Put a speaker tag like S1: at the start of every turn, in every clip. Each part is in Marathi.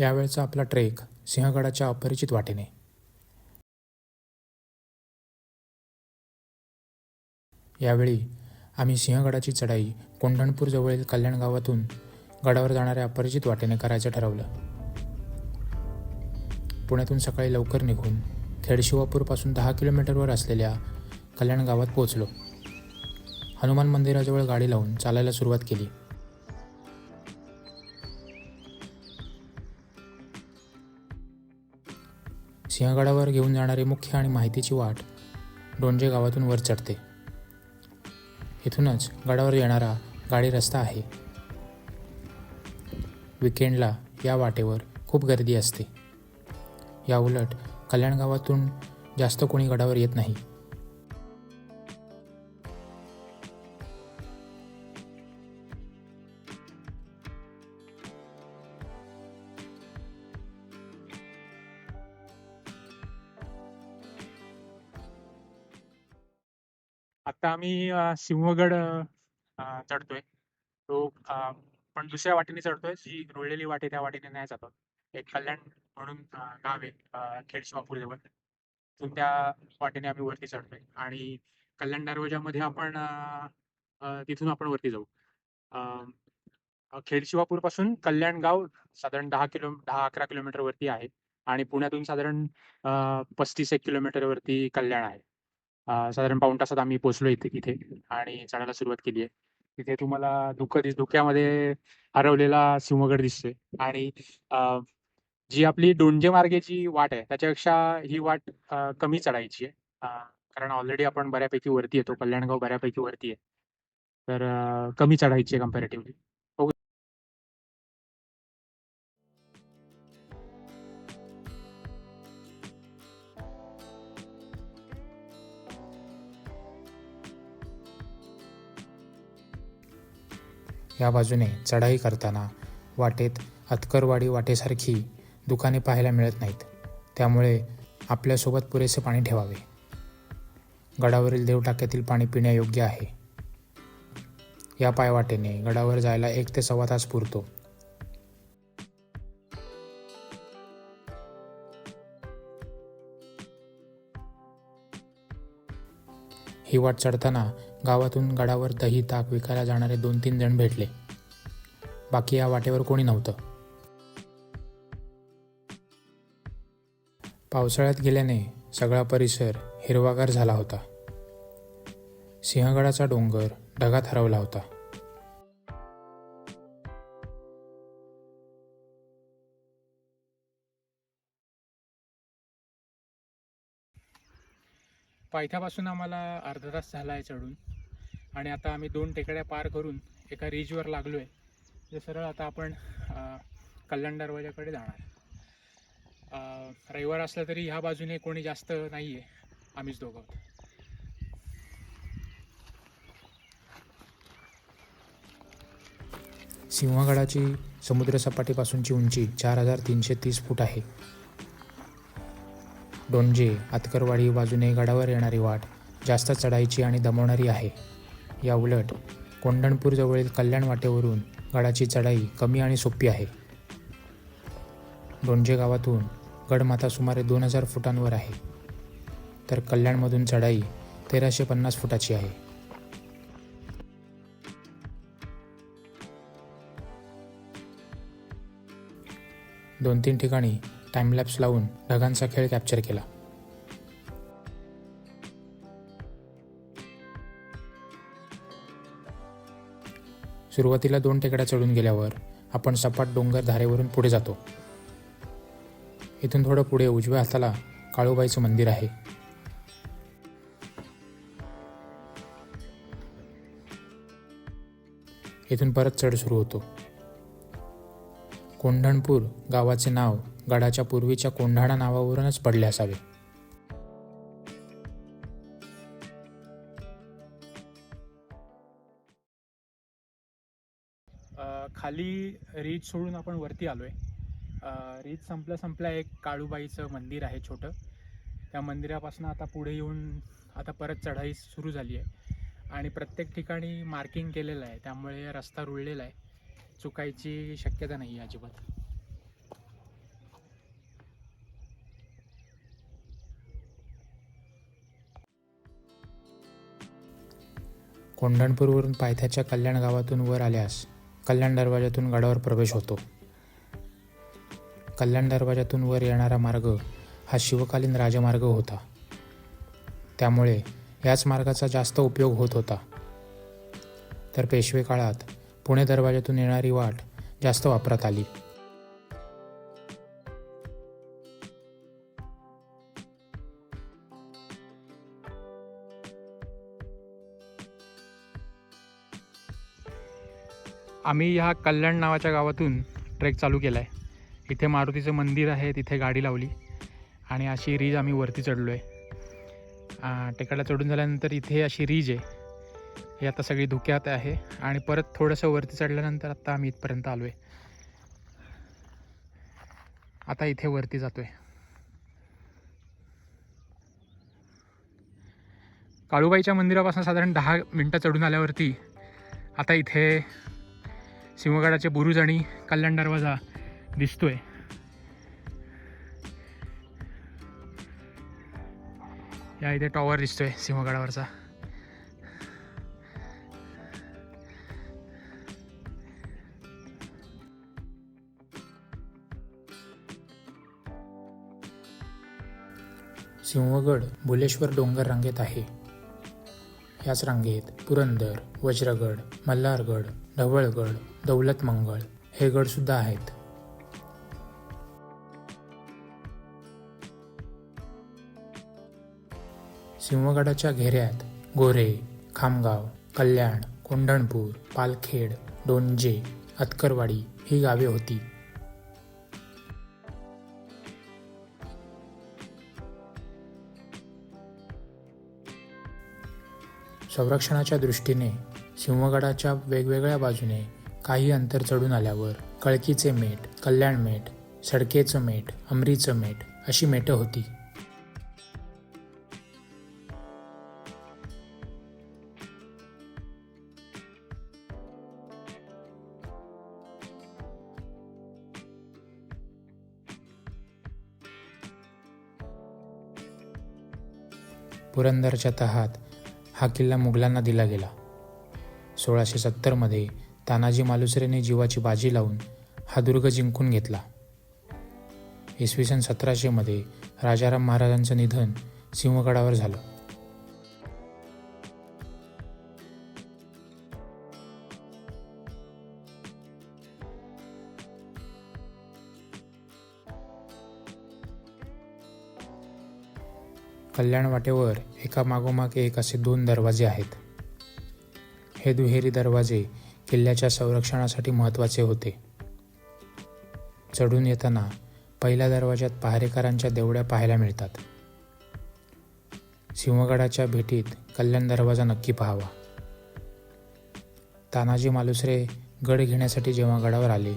S1: यावेळचा आपला ट्रेक सिंहगडाच्या अपरिचित वाटेने. यावेळी आम्ही सिंहगडाची चढाई कोंढणपूर जवळील कल्याण गावातून गडावर जाणाऱ्या अपरिचित वाटेने करायचं ठरवलं. पुण्यातून सकाळी लवकर निघून खेडशिवापूरपासून दहा किलोमीटरवर असलेल्या कल्याण गावात पोहोचलो. हनुमान मंदिराजवळ गाडी लावून चालायला सुरुवात केली. सिंहगडावर घेऊन जाणारी मुख्य आणि माहितीची वाट डोंजे गावातून वर चढते. इथूनच गडावर येणारा गाडी रस्ता आहे. विकेंडला या वाटेवर खूप गर्दी असते. या उलट कल्याण गावातून जास्त कोणी गडावर येत नाही.
S2: आता आम्ही सिंहगड चढतोय. तो पण दुसऱ्या वाटेने चढतोय. जी रुळलेली वाटे त्या वाटेने नाही जातो एक कल्याण म्हणून गाव आहे खेडशिवापूर जवळ तिथून त्या वाटेने आम्ही वरती चढतोय. आणि कल्याण दरवाजामध्ये आपण तिथून आपण वरती जाऊ. अ, खेडशिवापूरपासून कल्याण गाव साधारण दहा किलो दहा अकरा किलोमीटर वरती आहे. आणि पुण्यातून साधारण पस्तीस एक किलोमीटर वरती कल्याण आहे. अ, साधारण पाऊण तासात आम्ही पोहोचलो इथे इथे आणि चढायला सुरुवात केली आहे. तिथे तुम्हाला धुकं दिस धुक्यामध्ये हरवलेला सिंहगड दिसतोय आणि अ, जी आपली डोंजे मार्गेची वाट आहे त्याच्यापेक्षा ही वाट अ, कमी चढायची आहे. अ, कारण ऑलरेडी आपण बऱ्यापैकी वरती येतो कल्याणगाव बऱ्यापैकी वरती आहे. तर अ, कमी चढायची आहे कम्पॅरेटिव्हली
S1: या बाजूने चढाई करताना वाटेत अतकरवाडी वाटेसारखी दुकाने पाहायला मिळत नाहीत. त्यामुळे आपल्यासोबत पुरेसे पाणी ठेवावे. गडावरील देवटाक्यातील पाणी पिण्यायोग्य आहे. या पायवाटेने गडावर जायला एक ते सव्वा तास पुरतो. ही वाट चढताना गावातून गडावर दही ताक विकायला जाणारे दोन तीन जण भेटले. बाकी या वाटेवर कोणी नव्हतं. पावसाळ्यात गेल्याने सगळा परिसर हिरवागार झाला होता. सिंहगडाचा डोंगर ढगात हरवला होता.
S2: पायथ्यापासून आम्हाला अर्धा तास झाला आहे चढून. आणि आता आम्ही दोन टेकड्या पार करून एका रिजवर लागलो आहे जे सरळ आता आपण कल्याण दरवाजाकडे जाणार. रविवार असला तरी ह्या बाजूने कोणी जास्त नाही आहे आम्हीच दोघं आहोत.
S1: सिंहगडाची समुद्रसपाटीपासूनची उंची चार हजार तीनशे तीस फूट आहे. डोंजे आतकरवाडी बाजूने गडावर येणारी वाट जास्त चढायची आणि दमवणारी आहे. या उलट कोंढणपूरजवळील कल्याण वाटेवरून गडाची चढाई कमी आणि सोपी आहे. डोंजे गावातून गडमाथा सुमारे दोन हजार फुटांवर आहे. तर कल्याणमधून चढाई तेराशे पन्नास फुटाची आहे. दोन तीन ठिकाणी टाइमलॅप्स लावून ढगांचा खेळ कॅप्चर केला. सुरुवातीला दोन टेकड्या चढून गेल्यावर आपण सपाट डोंगर धारेवरून पुढे जातो. इथून थोडं पुढे उजव्या हाताला काळूबाईचं मंदिर आहे. इथून परत चढ सुरू होतो. कोंढणपूर गावाचे नाव गडाच्या पूर्वीच्या कोंढाणा नावावरूनच पडले असावे.
S2: खाली रीत सोडून आपण वरती आलोय. आहे रीत संपल्या संपल्या एक काळूबाईचं मंदिर आहे छोटं. त्या मंदिरापासून आता पुढे येऊन आता परत चढाई सुरू झाली आहे. आणि प्रत्येक ठिकाणी मार्किंग केलेलं आहे. त्यामुळे रस्ता रुळलेला आहे. चुकायची शक्यता नाही अजिबात.
S1: कोंढणपूरवरून पायथ्याच्या कल्याण गावातून वर आल्यास कल्याण दरवाजातून गडावर प्रवेश होतो. कल्याण दरवाजातून वर येणारा मार्ग हा शिवकालीन राजमार्ग होता. त्यामुळे याच मार्गाचा जास्त उपयोग होत होता. तर पेशवे काळात पुणे दरवाज्यातून येणारी वाट जास्त वापरात आली.
S2: आम्ही ह्या कल्याण नावाच्या गावातून ट्रेक चालू केला आहे इथे मारुतीचं मंदिर आहे तिथे गाडी लावली. आणि अशी रीज आम्ही वरती चढलो आहे टेकडा चढून झाल्यानंतर इथे अशी रीज आहे. हे आता सगळी धुक्यात आहे आणि परत थोडंसं वरती चढल्यानंतर आत्ता आम्ही इथपर्यंत आलो आहे आता इथे वरती जातो आहे काळूबाईच्या मंदिरापासून साधारण दहा मिनटं चढून आल्यावरती आता इथे सिंहगडाचे बुरुज आणि कल्याण दरवाजा दिसतोय. या इथे टॉवर दिसतोय सिंहगडावरचा.
S1: सिंहगड भुलेश्वर डोंगर रांगेत आहे. याच रांगेत पुरंदर वज्रगड मल्हारगड ढवळगड दौलतमंगळ हे गडसुद्धा आहेत. सिंहगडाच्या घेऱ्यात गोरे खामगाव कल्याण कोंढणपूर पालखेड डोंजे अतकरवाडी ही गावे होती. संरक्षणाच्या दृष्टीने सिंहगडाच्या वेगवेगळ्या बाजूने काही अंतर चढून आल्यावर कळकीचे मेट कल्याण मेट सडकेचं मेट अमरीचं मेट अशी मेटं होती. पुरंदरच्या तहात हा किल्ला मुघलांना दिला गेला. सोळाशे सत्तरमध्ये तानाजी मालुसरेने जीवाची बाजी लावून हा दुर्ग जिंकून घेतला. इसवी सन सतराशेमध्ये राजाराम महाराजांचं निधन सिंहगडावर झालं. कल्याण वाटेवर एकामागोमाग एक असे दोन दरवाजे आहेत. हे दुहेरी दरवाजे किल्ल्याच्या संरक्षणासाठी महत्त्वाचे होते. चढून येताना पहिल्या दरवाज्यात पहारेकरांच्या देवड्या पाहायला मिळतात. सिंहगडाच्या भेटीत कल्याण दरवाजा नक्की पाहावा. तानाजी मालुसरे गड घेण्यासाठी जेव्हा गडावर आले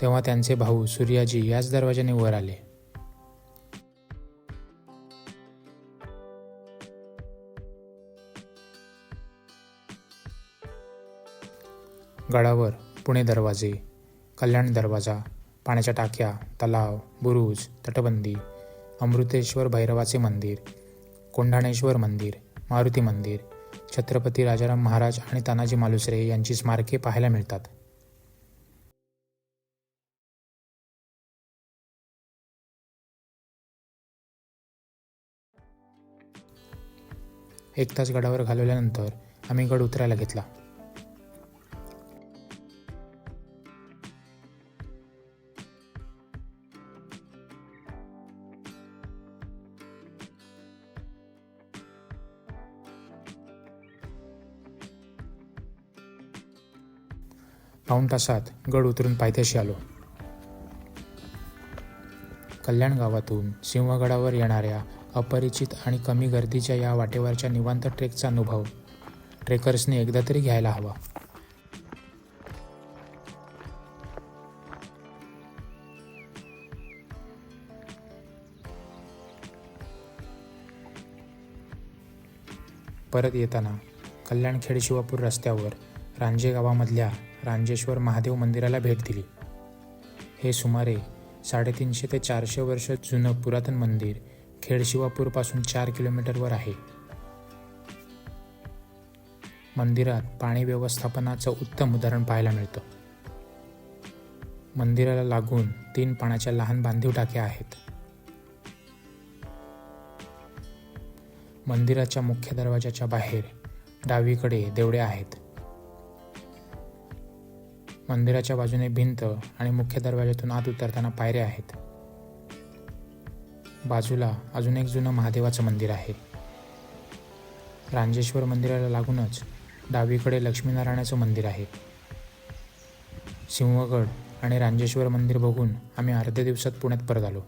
S1: तेव्हा त्यांचे भाऊ सूर्याजी याच दरवाजाने वर आले. गडावर पुणे दरवाजे कल्याण दरवाजा पाण्याच्या टाक्या तलाव बुरुज तटबंदी अमृतेश्वर भैरवाचे मंदिर कोंढाणेश्वर मंदिर मारुती मंदिर छत्रपती राजाराम महाराज आणि तानाजी मालुसरे यांची स्मारके पाहायला मिळतात. एक तास गडावर घालवल्यानंतर आम्ही गड उतरायला घेतला. पाऊण तासात गड उतरून पायथ्याशी आलो. कल्याण गावातून सिंहगडावर येणाऱ्या अपरिचित आणि कमी गर्दीच्या या वाटेवरच्या निवांत ट्रेकचा अनुभव ट्रेकर्सने एकदा तरी घ्यायला हवा. परत येताना कल्याणखेड शिवापूर रस्त्यावर रांजे गावामधल्या रांजेश्वर महादेव मंदिराला भेट दिली. हे सुमारे साडेतीनशे ते चारशे वर्ष जुनं पुरातन मंदिर खेडशिवापूरपासून चार किलोमीटरवर आहे. मंदिरात पाणी व्यवस्थापनाचं उत्तम उदाहरण पाहायला मिळतं. मंदिराला लागून तीन पाण्याच्या लहान बांधीव टाक्या आहेत. मंदिराच्या मुख्य दरवाजाच्या बाहेर डावीकडे देवडे आहेत. मंदिराच्या बाजूने भिंत आणि मुख्य दरवाजातून आत उतरताना पायऱ्या आहेत. बाजूला अजून एक जुनं महादेवाचं मंदिर आहे. रांजेश्वर मंदिराला लागूनच डावीकडे लक्ष्मीनारायणाचं मंदिर आहे. सिंहगड आणि रांजेश्वर मंदिर बघून आम्ही अर्ध्या दिवसात पुण्यात परत आलो.